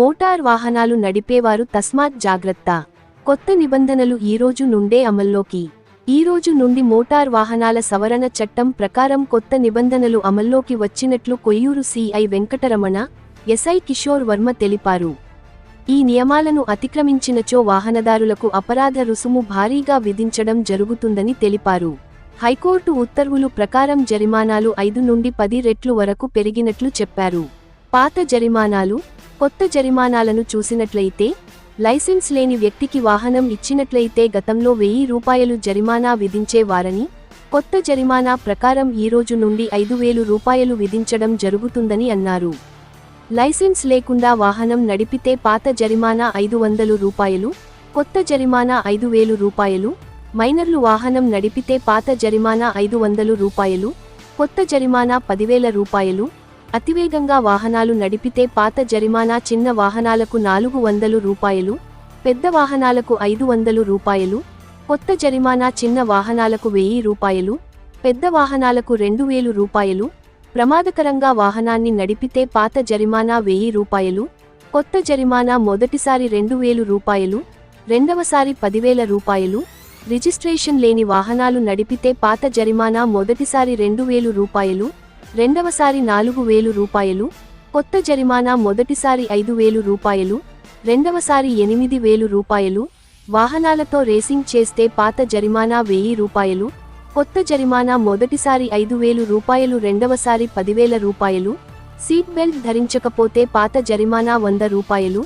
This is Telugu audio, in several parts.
మోటార్ వాహనాలు నడిపేవారు తస్మాత్ జాగ్రత్త. కొత్త నిబంధనలు ఈ రోజు నుండే అమల్లోకి. ఈ రోజు నుండి మోటార్ వాహనాల సవరణ చట్టం ప్రకారం కొత్త నిబంధనలు అమల్లోకి వచ్చినట్లు కొయ్యూరు సిఐ వెంకటరమణ ఎస్ఐ కిషోర్ వర్మ తెలిపారు. ఈ నియమాలను అతిక్రమించినచో వాహనదారులకు అపరాధ రుసుము భారీగా విధించడం జరుగుతుందని తెలిపారు. హైకోర్టు ఉత్తర్వులు ప్రకారం జరిమానాలు ఐదు నుండి పది రెట్లు వరకు పెరిగినట్లు చెప్పారు. పాత జరిమానాలు కొత్త జరిమానాలను చూసినట్లయితే లైసెన్స్ లేని వ్యక్తికి వాహనం ఇచ్చినట్లయితే గతంలో వెయ్యి రూపాయలు జరిమానా విధించేవారని కొత్త జరిమానా ప్రకారం ఈ రోజు నుండి ఐదు వేలు రూపాయలు విధించడం జరుగుతుందని అన్నారు. లైసెన్స్ లేకుండా వాహనం నడిపితే పాత జరిమానా ఐదు వందలు రూపాయలు కొత్త జరిమానా ఐదు వేలు రూపాయలు మైనర్లు వాహనం నడిపితే పాత జరిమానా ఐదు వందలు రూపాయలు కొత్త జరిమానా పదివేల రూపాయలు అతివేగంగా వాహనాలు నడిపితే పాత జరిమానా చిన్న వాహనాలకు నాలుగు వందలు రూపాయలు పెద్ద వాహనాలకు ఐదు వందలు రూపాయలు కొత్త జరిమానా చిన్న వాహనాలకు వెయ్యి రూపాయలు పెద్ద వాహనాలకు రెండు వేలు రూపాయలు ప్రమాదకరంగా వాహనాన్ని నడిపితే పాత జరిమానా వెయ్యి రూపాయలు కొత్త జరిమానా మొదటిసారి రెండు వేలు రూపాయలు రెండవసారి పదివేల రూపాయలు రిజిస్ట్రేషన్ లేని వాహనాలు నడిపితే పాత జరిమానా మొదటిసారి రెండు వేలు రూపాయలు రెండవసారి నాలుగు వేలు రూపాయలు కొత్త జరిమానా మొదటిసారి ఐదు వేలు రూపాయలు రెండవసారి ఎనిమిది వేలు రూపాయలు వాహనాలతో రేసింగ్ చేస్తే పాత జరిమానా వెయ్యి రూపాయలు కొత్త జరిమానా మొదటిసారి ఐదు వేలు రూపాయలు రెండవసారి పదివేల రూపాయలు సీట్ బెల్ట్ ధరించకపోతే పాత జరిమానా వంద రూపాయలు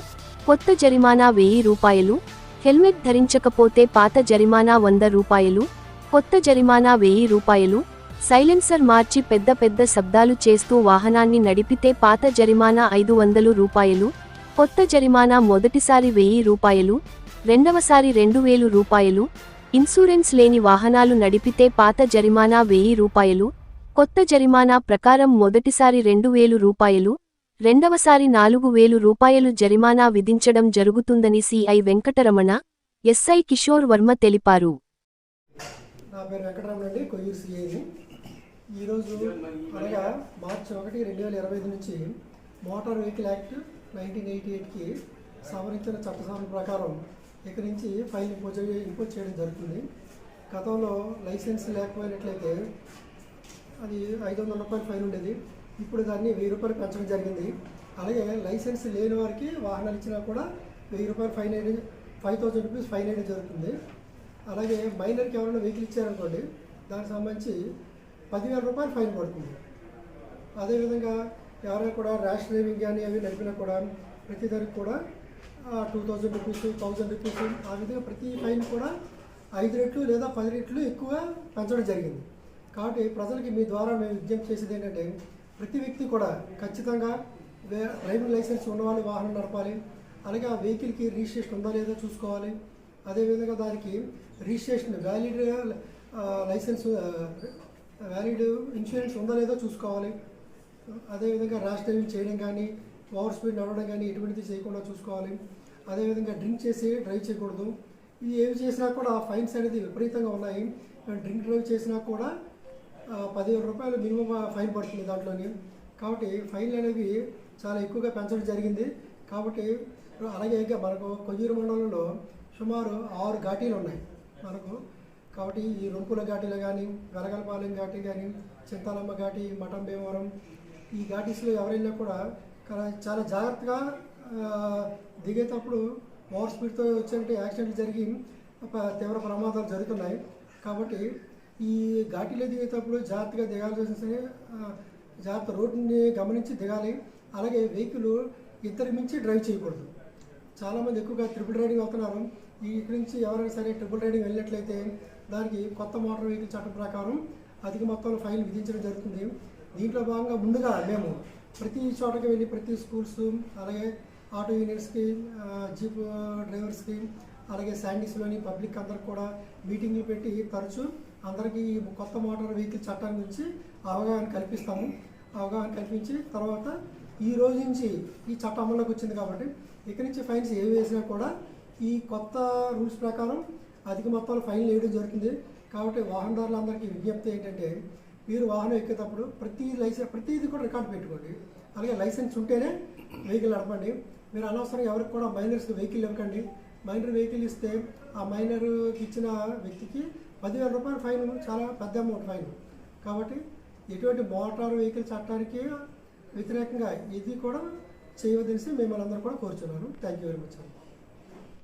కొత్త జరిమానా వెయ్యి రూపాయలు హెల్మెట్ ధరించకపోతే పాత జరిమానా వంద రూపాయలు కొత్త జరిమానా వెయ్యి రూపాయలు సైలెన్సర్ మార్చి పెద్ద పెద్ద శబ్దాలు చేస్తూ వాహనాన్ని నడిపితే పాత జరిమానా ఐదు వందలు రూపాయలు కొత్త జరిమానా మొదటిసారి వెయ్యి రూపాయలు రెండవసారి రెండు వేలు రూపాయలు ఇన్సూరెన్స్ లేని వాహనాలు నడిపితే పాత జరిమానా వెయ్యి రూపాయలు కొత్త జరిమానా ప్రకారం మొదటిసారి రెండు వేలు రూపాయలు రెండవసారి నాలుగు వేలు రూపాయలు జరిమానా విధించడం జరుగుతుందని సిఐ వెంకటరమణ ఎస్ఐ కిషోర్ వర్మ తెలిపారు. నా పేరు వెంకటరామన్ అండి కొయ్యూరు సిఐని ఈరోజు అనగా మార్చి ఒకటి రెండు వేల ఇరవై ఐదు నుంచి motor vehicle act nineteen eighty ఎయిట్కి సవరించిన చట్ట సవరణ ప్రకారం ఇక నుంచి ఫైన్ ఇంపోజ్ ఇంపోజ్ చేయడం జరుగుతుంది. గతంలో లైసెన్స్ లేకపోయినట్లయితే అది ఐదు వందల రూపాయలు ఫైన్ ఉండేది. ఇప్పుడు దాన్ని వెయ్యి రూపాయలు పెంచడం జరిగింది. అలాగే లైసెన్స్ లేని వారికి వాహనాలు ఇచ్చినా కూడా వెయ్యి రూపాయలు ఫైన్ వేయడం ఫైవ్ థౌజండ్ రూపీస్ ఫైన్ వేయడం జరుగుతుంది. అలాగే మైనర్కి ఎవరైనా వెహికల్ ఇచ్చారనుకోండి దానికి సంబంధించి పదివేల రూపాయలు ఫైన్ పడుతుంది. అదేవిధంగా ఎవరైనా కూడా ర్యాష్ డ్రైవింగ్ కానీ అవి నడిపినా కూడా ప్రతి దానికి కూడా two thousand rupees thousand rupees ఆ విధంగా ప్రతి ఫైన్ కూడా ఐదు రెట్లు లేదా పది రెట్లు ఎక్కువ పెంచడం జరిగింది. కాబట్టి ప్రజలకి మీ ద్వారా మేము విజ్ఞప్తి చేసేది ఏంటంటే ప్రతి వ్యక్తి కూడా ఖచ్చితంగా డ్రైవింగ్ లైసెన్స్ ఉన్నవాళ్ళు వాహనం నడపాలి. అలాగే ఆ వెహికల్కి రిజిస్ట్రేషన్ ఉందా లేదా చూసుకోవాలి. అదేవిధంగా దానికి registration valid licence valid insurance ఉందా లేదో చూసుకోవాలి. అదేవిధంగా ర్యాష్ డ్రైవింగ్ చేయడం కానీ ఓవర్ స్పీడ్ నడవడం కానీ ఎటువంటిది చేయకుండా చూసుకోవాలి. అదేవిధంగా డ్రింక్ చేసి డ్రైవ్ చేయకూడదు. ఇది ఏవి చేసినా కూడా ఫైన్స్ అనేది విపరీతంగా ఉన్నాయి. డ్రింక్ డ్రైవ్ చేసినా కూడా పదివేల రూపాయలు మినిమం ఫైన్ పడుతుంది దాంట్లోని. కాబట్టి ఫైన్లు అనేవి చాలా ఎక్కువగా పెంచడం జరిగింది. కాబట్టి అలాగే ఇంకా మనకు కొయ్యూరు మండలంలో సుమారు ఆరు ఘాటీలు ఉన్నాయి మనకు. కాబట్టి ఈ రొంపుల ఘాటీలు కానీ వెలగలపాలెం ఘాటీ కానీ చింతాలమ్మ ఘాటి మఠం భీమవరం ఈ ఘాటీస్లో ఎవరైనా కూడా చాలా- చాలా జాగ్రత్తగా దిగేటప్పుడు ఓవర్ స్పీడ్తో వచ్చే యాక్సిడెంట్లు జరిగి ప- తీవ్ర ప్రమాదాలు జరుగుతున్నాయి. కాబట్టి ఈ ఘాటీలో దిగేటప్పుడు జాగ్రత్తగా దిగాల్సి జాగ్రత్త రోడ్డుని గమనించి దిగాలి. అలాగే వెహికల్ ఇద్దరి మించి డ్రైవ్ చేయకూడదు. చాలామంది ఎక్కువగా ట్రిపుల్ రైడింగ్ అవుతున్నారు. ఈ ఇక్కడి నుంచి ఎవరైనా సరే ట్రిపుల్ రైడింగ్ వెళ్ళినట్లయితే దానికి కొత్త మోటార్ వెహికల్ చట్టం ప్రకారం అధిక మొత్తంలో ఫైన్ విధించడం జరుగుతుంది. దీంట్లో భాగంగా ముందుగా మేము ప్రతి చోటకి వెళ్ళి ప్రతి స్కూల్స్ అలాగే ఆటో యూనియన్స్కి జీప్ డ్రైవర్స్కి అలాగే శాండీస్లోని పబ్లిక్ అందరికి కూడా మీటింగ్లు పెట్టి తరచూ అందరికీ ఈ కొత్త మోటార్ వెహికల్ చట్టం గురించి అవగాహన కల్పిస్తాము. అవగాహన కల్పించి తర్వాత ఈ రోజు నుంచి ఈ చట్టం అమల్లోకి వచ్చింది కాబట్టి ఇక్కడి నుంచి ఫైన్స్ ఏవి వేసినా కూడా ఈ కొత్త రూల్స్ ప్రకారం అధిక మొత్తాలు ఫైన్లు వేయడం జరుగుతుంది. కాబట్టి వాహనదారులందరికీ విజ్ఞప్తి ఏంటంటే మీరు వాహనం ఎక్కేటప్పుడు ప్రతి లైసెన్స్ ప్రతిదీ కూడా రికార్డు పెట్టుకోండి. అలాగే లైసెన్స్ ఉంటేనే వెహికల్ నడపండి. మీరు అనవసరంగా ఎవరికి కూడా మైనర్స్ వెహికల్ ఇవ్వకండి. మైనర్ వెహికల్ ఇస్తే ఆ మైనర్కి ఇచ్చిన వ్యక్తికి పదివేల రూపాయల ఫైన్ చాలా పెద్ద అమౌంట్ ఫైన్ కాబట్టి ఎటువంటి మోటార్ వెహికల్ చట్టానికి వ్యతిరేకంగా ఇది కూడా చేయవదలిసి మిమ్మల్ని అందరూ కూడా కోరుచున్నాను. థ్యాంక్ యూ వెరీ మచ్ అండి